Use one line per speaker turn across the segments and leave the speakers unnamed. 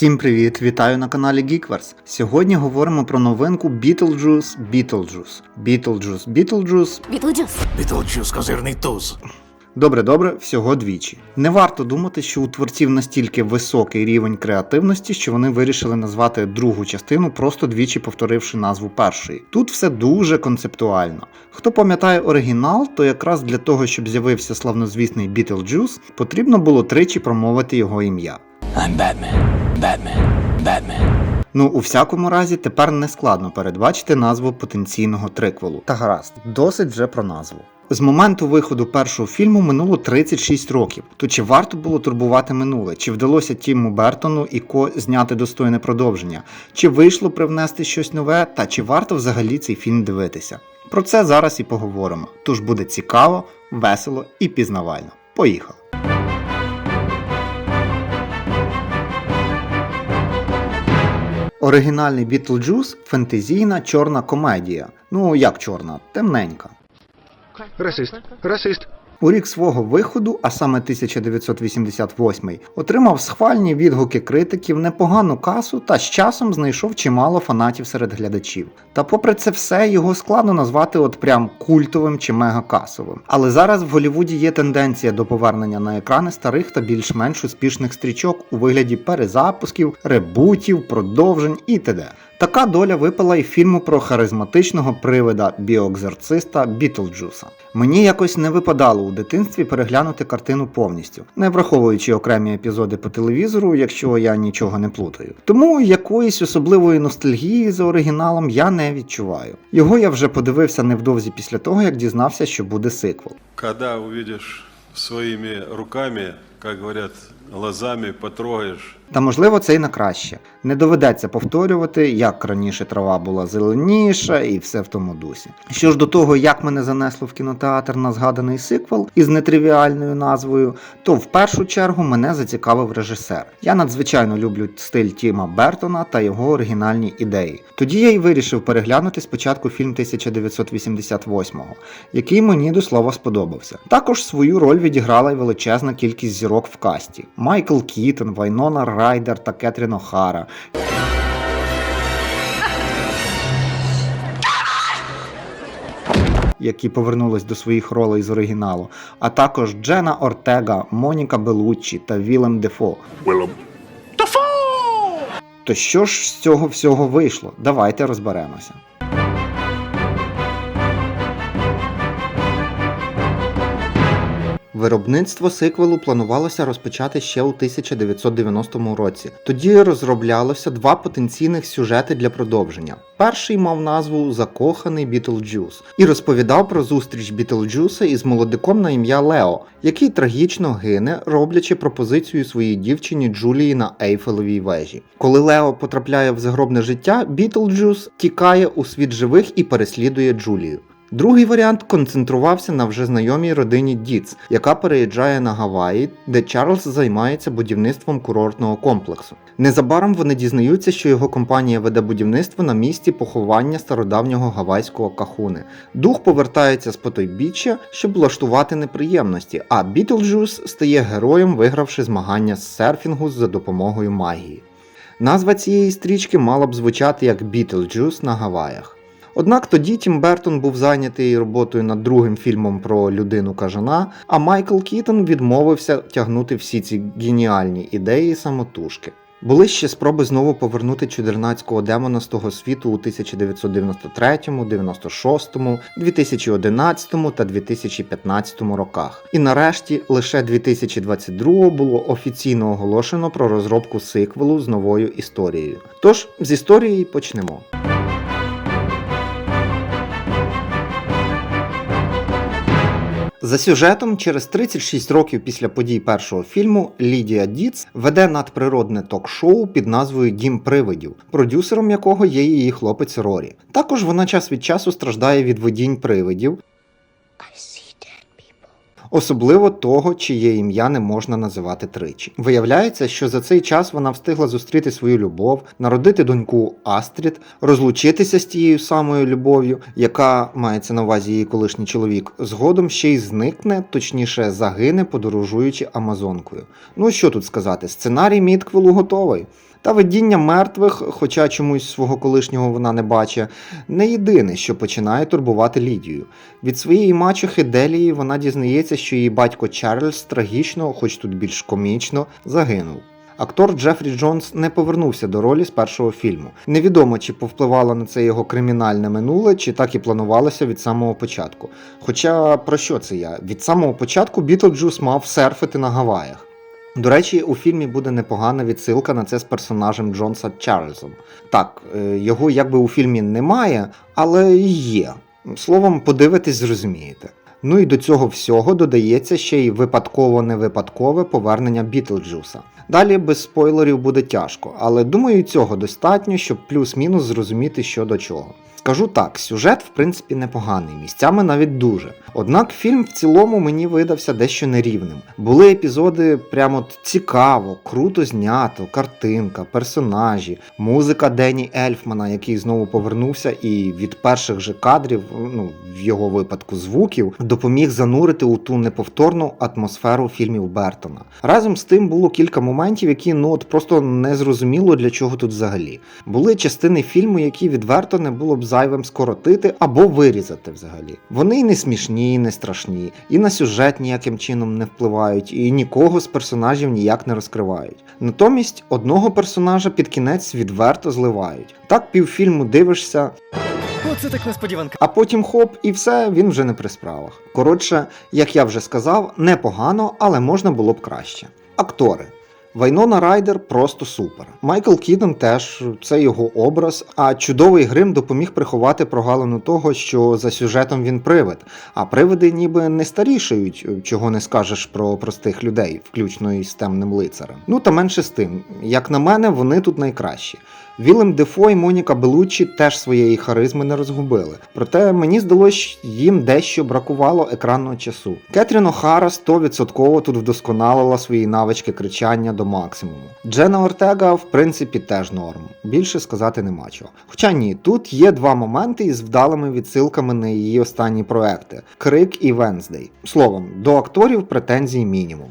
Всім привіт! Вітаю на каналі Geekverse. Сьогодні говоримо про новинку Beetlejuice Beetlejuice. Beetlejuice Beetlejuice.
Бітлджус.
Бітлджус козирний туз.
Добре, добре, всього двічі. Не варто думати, що у творців настільки високий рівень креативності, що вони вирішили назвати другу частину, просто двічі повторивши назву першої. Тут все дуже концептуально. Хто пам'ятає оригінал, то якраз для того, щоб з'явився славнозвісний Beetlejuice, потрібно було тричі промовити його ім'я.
I'm Batman. Batman. Batman.
Ну, у всякому разі, тепер не складно передбачити назву потенційного триквелу. Та гаразд, досить вже про назву. З моменту виходу першого фільму минуло 36 років. То чи варто було турбувати минуле? Чи вдалося Тіму Бертону і Ко зняти достойне продовження? Чи вийшло привнести щось нове? Та чи варто взагалі цей фільм дивитися? Про це зараз і поговоримо. Тож буде цікаво, весело і пізнавально. Поїхали! Оригінальний Бітлджус – фентезійна чорна комедія. Ну як чорна, темненька.
Расист. Расист.
У рік свого виходу, а саме 1988, отримав схвальні відгуки критиків, непогану касу та з часом знайшов чимало фанатів серед глядачів. Та попри це все, його складно назвати от прям культовим чи мегакасовим. Але зараз в Голлівуді є тенденція до повернення на екрани старих та більш-менш успішних стрічок у вигляді перезапусків, ребутів, продовжень і т.д. Така доля випала і фільму про харизматичного привида біоекзорциста Бітлджуса. Мені якось не випадало у дитинстві переглянути картину повністю, не враховуючи окремі епізоди по телевізору, якщо я нічого не плутаю. Тому якоїсь особливої ностальгії за оригіналом я не відчуваю. Його я вже подивився невдовзі після того, як дізнався, що буде сиквел.
Когда увидишь своими руками, как говорят, глазами потрогаешь,
Та можливо це й на краще. Не доведеться повторювати, як раніше трава була зеленіша і все в тому дусі. Що ж до того, як мене занесло в кінотеатр на згаданий сиквел із нетривіальною назвою, то в першу чергу мене зацікавив режисер. Я надзвичайно люблю стиль Тіма Бертона та його оригінальні ідеї. Тоді я й вирішив переглянути спочатку фільм 1988-го, який мені до слова сподобався. Також свою роль відіграла й величезна кількість зірок в касті: Майкл Кітон, Вайнона Райдер та Кетрін Охара. Які повернулись до своїх ролей з оригіналу, а також Джена Ортега, Моніка Белуччі та Вілем Дефо. То що ж з цього всього вийшло? Давайте розберемося. Виробництво сиквелу планувалося розпочати ще у 1990 році. Тоді розроблялося два потенційних сюжети для продовження. Перший мав назву Закоханий Бітлджус і розповідав про зустріч Бітлджуса із молодиком на ім'я Лео, який трагічно гине, роблячи пропозицію своїй дівчині Джулії на Ейфелевій вежі. Коли Лео потрапляє в загробне життя, Бітлджус тікає у світ живих і переслідує Джулію. Другий варіант концентрувався на вже знайомій родині Діц, яка переїжджає на Гаваї, де Чарльз займається будівництвом курортного комплексу. Незабаром вони дізнаються, що його компанія веде будівництво на місці поховання стародавнього гавайського кахуни. Дух повертається з потойбіччя, щоб влаштувати неприємності, а Бітлджус стає героєм, вигравши змагання з серфінгу за допомогою магії. Назва цієї стрічки мала б звучати як Бітлджус на Гаваях. Однак тоді Тім Бертон був зайнятий роботою над другим фільмом про людину кажана, а Майкл Кітон відмовився тягнути всі ці геніальні ідеї самотужки. Були ще спроби знову повернути чудернацького демона з того світу у 1993, 96, 2011 та 2015 роках. І нарешті лише 2022 було офіційно оголошено про розробку сиквелу з новою історією. Тож з історії почнемо. За сюжетом, через 36 років після подій першого фільму Лідія Діц веде надприродне ток-шоу під назвою Дім привидів, продюсером якого є її хлопець Рорі. Також вона час від часу страждає від видінь привидів, особливо того, чиє ім'я не можна називати тричі. Виявляється, що за цей час вона встигла зустріти свою любов, народити доньку Астрід, розлучитися з тією самою любов'ю, яка мається на увазі її колишній чоловік, згодом ще й зникне, точніше загине, подорожуючи Амазонкою. Ну що тут сказати, сценарій Мітквелу готовий. Та видіння мертвих, хоча чомусь свого колишнього вона не бачить, не єдине, що починає турбувати Лідію. Від своєї мачехи Делії вона дізнається, що її батько Чарльз трагічно, хоч тут більш комічно, загинув. Актор Джефрі Джонс не повернувся до ролі з першого фільму. Невідомо, чи повпливало на це його кримінальне минуле, чи так і планувалося від самого початку. Хоча про що це я? Від самого початку Бітлджус мав серфити на Гаваях. До речі, у фільмі буде непогана відсилка на це з персонажем Джонса Чарльзом. Так, е, його якби у фільмі немає, але є. Словом, подивитись, зрозумієте. Ну і до цього всього додається ще й випадково-невипадкове повернення Бітлджуса. Далі без спойлерів буде тяжко, але думаю, цього достатньо, щоб плюс-мінус зрозуміти, що до чого. Скажу так, сюжет в принципі непоганий, місцями навіть дуже. Однак фільм в цілому мені видався дещо нерівним. Були епізоди прямо цікаво, круто знято, картинка, персонажі, музика Дені Ельфмана, який знову повернувся, і від перших же кадрів, ну в його випадку звуків, допоміг занурити у ту неповторну атмосферу фільмів Бертона. Разом з тим було кілька моментів, які ну от просто не зрозуміло для чого тут взагалі. Були частини фільму, які відверто не було б зайвим скоротити або вирізати взагалі. Вони і не смішні, і не страшні, і на сюжет ніяким чином не впливають, і нікого з персонажів ніяк не розкривають. Натомість одного персонажа під кінець відверто зливають. Так півфільму дивишся,
Оце так несподіванка.
а потім хоп, і все, він вже не при справах. Коротше, як я вже сказав, непогано, але можна було б краще. Актори. Вайнона Райдер просто супер. Майкл Кідон теж це його образ, а чудовий грим допоміг приховати прогалину того, що за сюжетом він привид. А привиди ніби не старішають, чого не скажеш про простих людей, включно із темним лицарем. Ну та менше з тим, як на мене, вони тут найкращі. Вілем Дефо і Моніка Белуччі теж своєї харизми не розгубили. Проте мені здалось, їм дещо бракувало екранного часу. Кетрін О'Хара 100% тут вдосконалила свої навички кричання до максимуму. Джена Ортега, в принципі, теж норм. Більше сказати нема чого. Хоча ні, тут є два моменти із вдалими відсилками на її останні проекти: Крик і Венздей. Словом, до акторів претензій мінімум.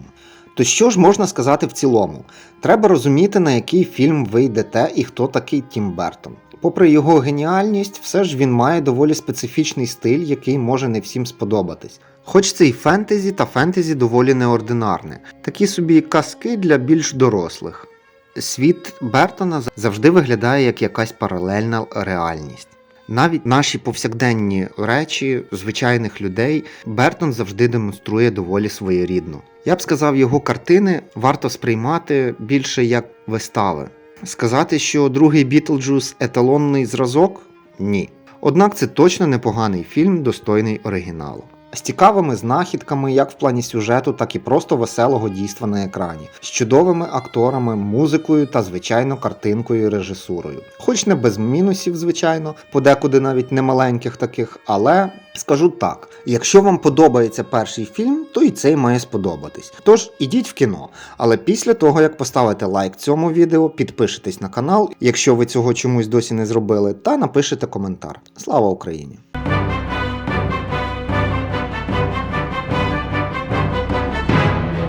То що ж можна сказати в цілому? Треба розуміти, на який фільм ви йдете і хто такий Тім Бертон. Попри його геніальність, все ж він має доволі специфічний стиль, який може не всім сподобатись. Хоч це й фентезі, та фентезі доволі неординарне, такі собі казки для більш дорослих. Світ Бертона завжди виглядає як якась паралельна реальність. Навіть наші повсякденні речі звичайних людей Бертон завжди демонструє доволі своєрідно. Я б сказав, його картини варто сприймати більше як вистави. Сказати, що другий Бітлджус еталонний зразок? Ні. Однак це точно непоганий фільм, достойний оригіналу. З цікавими знахідками як в плані сюжету, так і просто веселого дійства на екрані, з чудовими акторами, музикою та, звичайно, картинкою і режисурою. Хоч не без мінусів, звичайно, подекуди навіть не маленьких таких, але скажу так: якщо вам подобається перший фільм, то і цей має сподобатись. Тож ідіть в кіно. Але після того, як поставите лайк цьому відео, підпишитесь на канал, якщо ви цього чомусь досі не зробили, та напишете коментар. Слава Україні!